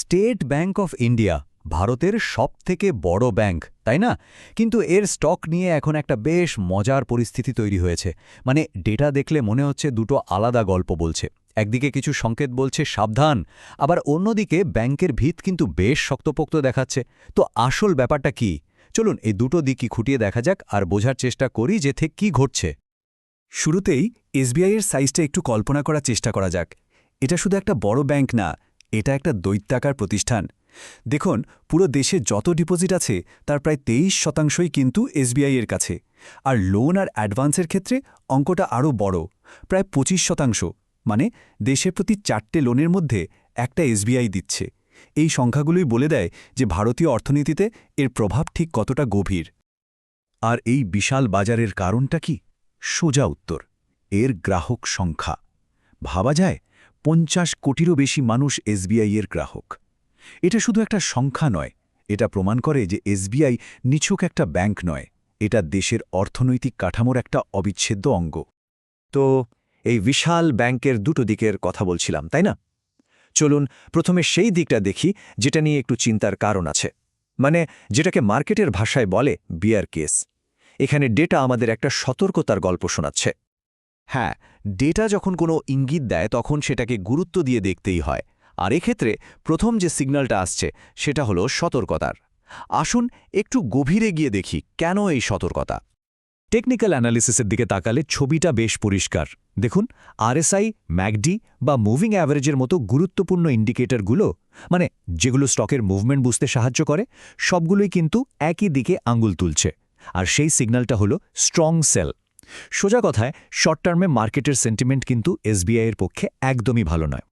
State bank of India, ভারতের সবথেকে বড় ব্যাংক তাই না? কিন্তু এর স্টক নিয়ে এখন একটা বেশ মজার পরিস্থিতি তৈরি হয়েছে। মানে ডেটা দেখলে মনে হচ্ছে দুটো আলাদা গল্প বলছে। একদিকে কিছু সংকেত বলছে সাবধান, আবার অন্যদিকে ব্যাংকের ভিত কিন্তু বেশ শক্তপোক্ত দেখাচ্ছে। তো আসল ব্যাপারটা কি? চলুন এই দুটো দিকই খুঁটিয়ে দেখা যাক আর বোঝার চেষ্টা করি যে থেকে কী ঘটছে। শুরুতেই এসবিআইয়ের সাইজটা একটু কল্পনা করার চেষ্টা করা যাক। এটা শুধু একটা বড় ব্যাংক না এটা একটা দৈত্যাকার প্রতিষ্ঠান। দেখুন, পুরো দেশে যত ডিপোজিট আছে, তার প্রায় তেইশ শতাংশই কিন্তু এসবিআই এর কাছে। আর লোন আর অ্যাডভান্সের ক্ষেত্রে অঙ্কটা আরও বড়, প্রায় পঁচিশ শতাংশ। মানে দেশের প্রতি চারটে লোনের মধ্যে একটা এসবিআই দিচ্ছে। এই সংখ্যাগুলোই বলে দেয় যে ভারতীয় অর্থনীতিতে এর প্রভাব ঠিক কতটা গভীর। আর এই বিশাল বাজারের কারণটা কি? সোজা উত্তর, এর গ্রাহক সংখ্যা। ভাবা যায় পঞ্চাশ কোটিরও বেশি মানুষ এসবিআই এর গ্রাহক। এটা শুধু একটা সংখ্যা নয়, এটা প্রমাণ করে যে এসবিআই নিছক একটা ব্যাংক নয়, এটা দেশের অর্থনৈতিক কাঠামোর একটা অবিচ্ছেদ্য অঙ্গ। তো এই বিশাল ব্যাংকের দুটো দিকের কথা বলছিলাম, তাই না? চলুন প্রথমে সেই দিকটা দেখি, যেটা নিয়ে একটু চিন্তার কারণ আছে। মানে যেটাকে মার্কেটের ভাষায় বলে বিয়ার কেস। এখানে ডেটা আমাদের একটা সতর্কতার গল্প শোনাচ্ছে। হ্যাঁ ডেটা যখন কোনো ইঙ্গিত দেয়, তখন সেটাকে গুরুত্ব দিয়ে দেখতেই হয়। আর এক্ষেত্রে প্রথম যে সিগন্যালটা আসছে, সেটা হলো সতর্কতার। আসুন একটু গভীরে গিয়ে দেখি, কেন এই সতর্কতা? টেকনিক্যাল অ্যানালিসিসের দিকে তাকালে ছবিটা বেশ পরিষ্কার। দেখুন, আরএসআই, ম্যাকডি বা মুভিং অ্যাভারেজের মতো গুরুত্বপূর্ণ ইন্ডিকেটরগুলো মানে যেগুলো স্টকের মুভমেন্ট বুঝতে সাহায্য করে, সবগুলোই কিন্তু একই দিকে আঙ্গুল তুলছে। আর সেই সিগন্যালটা হলো স্ট্রং সেল। সোজা কথায় শর্ট টার্মে মার্কেটের সেন্টিমেন্ট কিন্তু এসবিআইয়ের পক্ষে একদমই ভালো নয়।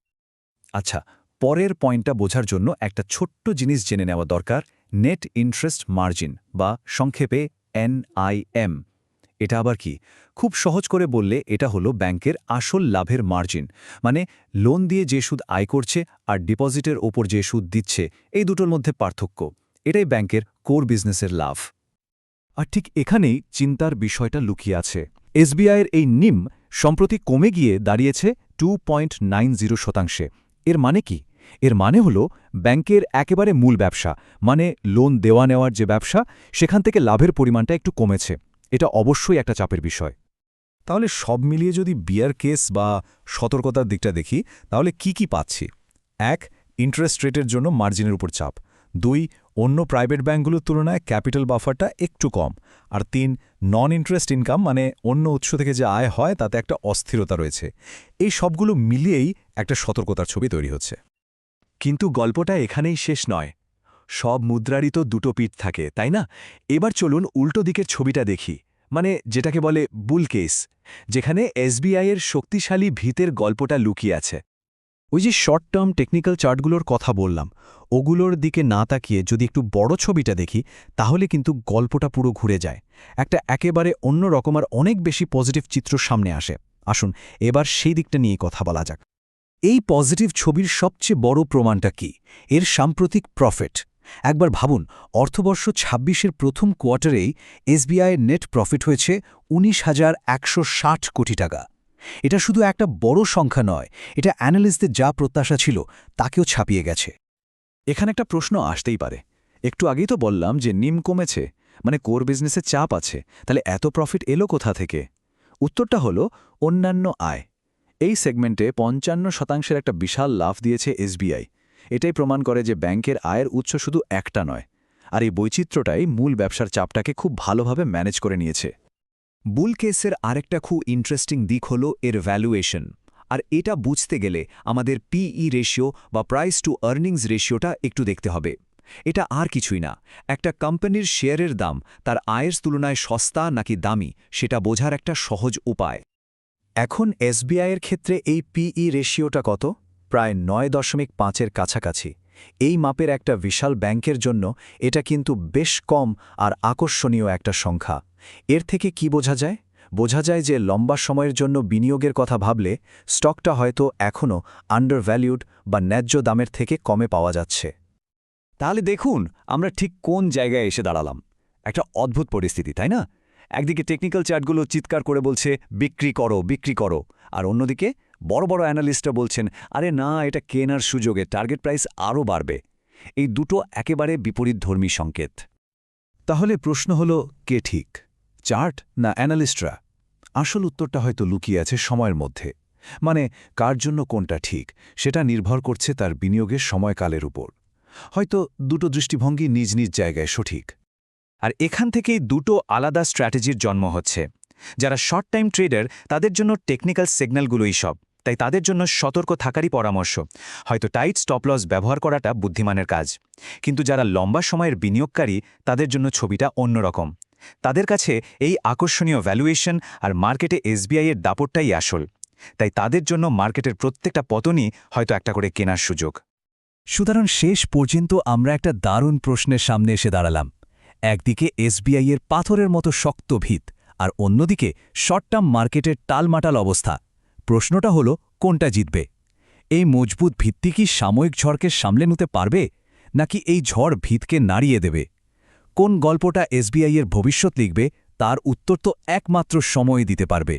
আচ্ছা পরের পয়েন্টটা বোঝার জন্য একটা ছোট্ট জিনিস জেনে নেওয়া দরকার নেট ইন্টারেস্ট মার্জিন বা সংক্ষেপে এনআইএম এটা আবার কি? খুব সহজ করে বললে এটা হলো ব্যাংকের আসল লাভের মার্জিন মানে লোন দিয়ে যে সুদ আয় করছে আর ডিপোজিটের ওপর যে সুদ দিচ্ছে, এই দুটোর মধ্যে পার্থক্য। এটাই ব্যাংকের কোর বিজনেসের লাভ। আর ঠিক এখানেই চিন্তার বিষয়টা লুকিয়ে আছে। এসবিআইয়ের এই নিম সম্প্রতি কমে গিয়ে দাঁড়িয়েছে টু শতাংশে। এর মানে কি? এর মানে হল ব্যাংকের একেবারে মূল ব্যবসা মানে লোন দেওয়া নেওয়ার যে ব্যবসা, সেখান থেকে লাভের পরিমাণটা একটু কমেছে। এটা অবশ্যই একটা চাপের বিষয়। তাহলে সব মিলিয়ে যদি বিয়ার কেস বা সতর্কতার দিকটা দেখি, তাহলে কি কি পাচ্ছি? এক ইন্টারেস্ট রেটের জন্য মার্জিনের উপর চাপ। দুই অন্য প্রাইভেট ব্যাঙ্কগুলোর তুলনায় ক্যাপিটাল বাফারটা একটু কম। আর তিন নন ইন্টারেস্ট ইনকাম মানে অন্য উৎস থেকে যে আয় হয়, তাতে একটা অস্থিরতা রয়েছে। এই সবগুলো মিলিয়েই একটা সতর্কতার ছবি তৈরি হচ্ছে। কিন্তু গল্পটা এখানেই শেষ নয়। সব মুদ্রারই তো দুটো পিঠ থাকে, তাই না? এবার চলুন উল্টো দিকের ছবিটা দেখি। মানে যেটাকে বলে বুল কেস যেখানে এসবিআইয়ের শক্তিশালী ভিতের গল্পটা লুকিয়ে আছে। ওই যে শর্ট টার্ম টেকনিক্যাল চার্টগুলোর কথা বললাম, ওগুলোর দিকে না তাকিয়ে যদি একটু বড় ছবিটা দেখি, তাহলে কিন্তু গল্পটা পুরো ঘুরে যায়। একটা একেবারে অন্য রকম আর অনেক বেশি পজিটিভ চিত্র সামনে আসে। আসুন, এবার সেই দিকটা নিয়ে কথা বলা যাক। এই পজিটিভ ছবির সবচেয়ে বড় প্রমাণটা কি? এর সাম্প্রতিক প্রফিট একবার ভাবুন, অর্থবর্ষ ছাব্বিশের প্রথম কোয়ার্টারেই এসবিআইয়ের নেট প্রফিট হয়েছে উনিশ হাজার কোটি টাকা। এটা শুধু একটা বড় সংখ্যা নয়, এটা অ্যানালিস্টদের যা প্রত্যাশা ছিল তাকেও ছাপিয়ে গেছে। এখানে একটা প্রশ্ন আসতেই পারে। একটু আগেই তো বললাম যে নিম কমেছে মানে কোর বিজনেসে চাপ আছে, তাহলে এত প্রফিট এলো কোথা থেকে? উত্তরটা হলো অন্যান্য আয়। এই সেগমেন্টে পঞ্চান্ন শতাংশের একটা বিশাল লাভ দিয়েছে এসবিআই। এটাই প্রমাণ করে যে ব্যাংকের আয়ের উৎস শুধু একটা নয়, আর এই বৈচিত্র্যটাই মূল ব্যবসার চাপটাকে খুব ভালোভাবে ম্যানেজ করে নিয়েছে। বুল কেসের আরেকটা খুব ইন্টারেস্টিং দিক হল এর ভ্যালুয়েশন আর এটা বুঝতে গেলে আমাদের পিই রেশিও বা প্রাইস টু আর্নিংস রেশিওটা একটু দেখতে হবে। এটা আর কিছুই না, একটা কোম্পানির শেয়ারের দাম তার আয়ের তুলনায় সস্তা নাকি দামি সেটা বোঝার একটা সহজ উপায়। এখন এসবিআইয়ের ক্ষেত্রে এই পিই রেশিওটা কত? প্রায় নয় দশমিক পাঁচের কাছাকাছি। এই মাপের একটা বিশাল ব্যাংকের জন্য এটা কিন্তু বেশ কম আর আকর্ষণীয় একটা সংখ্যা। এর থেকে কি বোঝা যায়? বোঝা যায় যে লম্বা সময়ের জন্য বিনিয়োগের কথা ভাবলে স্টকটা হয়তো এখনও আন্ডার আন্ডারভ্যালিউড বা ন্যায্য দামের থেকে কমে পাওয়া যাচ্ছে। তাহলে দেখুন, আমরা ঠিক কোন জায়গায় এসে দাঁড়ালাম। একটা অদ্ভুত পরিস্থিতি, তাই না? একদিকে টেকনিক্যাল চার্টগুলো চিৎকার করে বলছে, বিক্রি করো বিক্রি করো। আর অন্যদিকে বড় বড় অ্যানালিস্টরা বলছেন, আরে না, এটা কেনার সুযোগে টার্গেট প্রাইস আরও বাড়বে। এই দুটো একেবারে বিপরীতধর্মী সংকেত। তাহলে প্রশ্ন হল, কে ঠিক? চার্ট না অ্যানালিস্টরা? আসল উত্তরটা হয়তো লুকিয়ে আছে সময়ের মধ্যে। মানে কার জন্য কোনটা ঠিক, সেটা নির্ভর করছে তার বিনিয়োগের সময়কালের উপর। হয়তো দুটো দৃষ্টিভঙ্গি নিজ নিজ জায়গায় সঠিক। আর এখান থেকেই দুটো আলাদা স্ট্র্যাটেজির জন্ম হচ্ছে। যারা শর্ট টাইম ট্রেডার, তাদের জন্য টেকনিক্যাল সিগন্যালগুলোই সব। তাই তাদের জন্য সতর্ক থাকারই পরামর্শ। হয়তো টাইট স্টপলস ব্যবহার করাটা বুদ্ধিমানের কাজ। কিন্তু যারা লম্বা সময়ের বিনিয়োগকারী, তাদের জন্য ছবিটা অন্যরকম। তাদের কাছে এই আকর্ষণীয় ভ্যালুয়েশন আর মার্কেটে এসবিআই এর দাপটটাই আসল। তাই তাদের জন্য মার্কেটের প্রত্যেকটা পতনই হয়তো একটা করে কেনার সুযোগ। সুতরাং শেষ পর্যন্ত আমরা একটা দারুণ প্রশ্নের সামনে এসে দাঁড়ালাম। একদিকে এসবিআই এর পাথরের মতো শক্ত ভিত আর অন্যদিকে শর্ট টার্ম মার্কেটের টালমাটাল অবস্থা। প্রশ্নটা হলো, কোনটা জিতবে? এই মজবুত ভিত্তি কি সাময়িক ঝড়কে সামলে নিতে পারবে? নাকি এই ঝড় ভিতকে নাড়িয়ে দেবে? কোন গল্পটা এসবিআইয়ের ভবিষ্যৎ লিখবে তার উত্তর তো একমাত্র সময় দিতে পারবে।